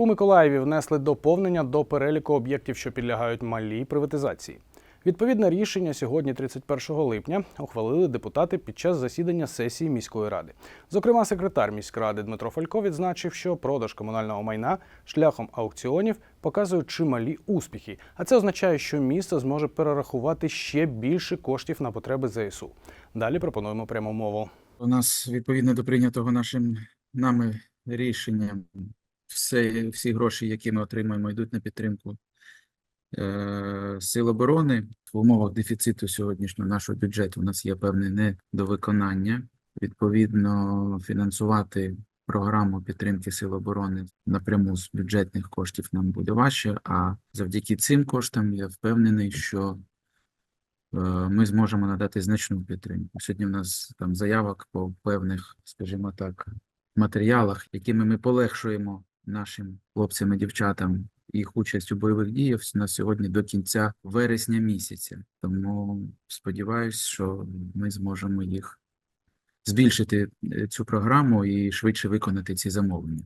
У Миколаєві внесли доповнення до переліку об'єктів, що підлягають малій приватизації. Відповідне рішення сьогодні, 31 липня, ухвалили депутати під час засідання сесії міської ради. Зокрема, секретар міськради Дмитро Фалько відзначив, що продаж комунального майна шляхом аукціонів показує чималі успіхи. А це означає, що місто зможе перерахувати ще більше коштів на потреби ЗСУ. Далі пропонуємо пряму мову. У нас відповідно до прийнятого нашим нами рішення, все, всі гроші, які ми отримаємо, йдуть на підтримку е, сил оборони. В умовах дефіциту сьогоднішнього нашого бюджету у нас є певне недовиконання. Відповідно, фінансувати програму підтримки сил оборони напряму з бюджетних коштів нам буде важче. А завдяки цим коштам я впевнений, що е, ми зможемо надати значну підтримку. Сьогодні в нас там заявок по певних, скажімо так, матеріалах, якими ми полегшуємо нашим хлопцям і дівчатам їх участь у бойових діях на сьогодні до кінця вересня місяця. Тому сподіваюся, що ми зможемо їх збільшити е, цю програму і швидше виконати ці замовлення.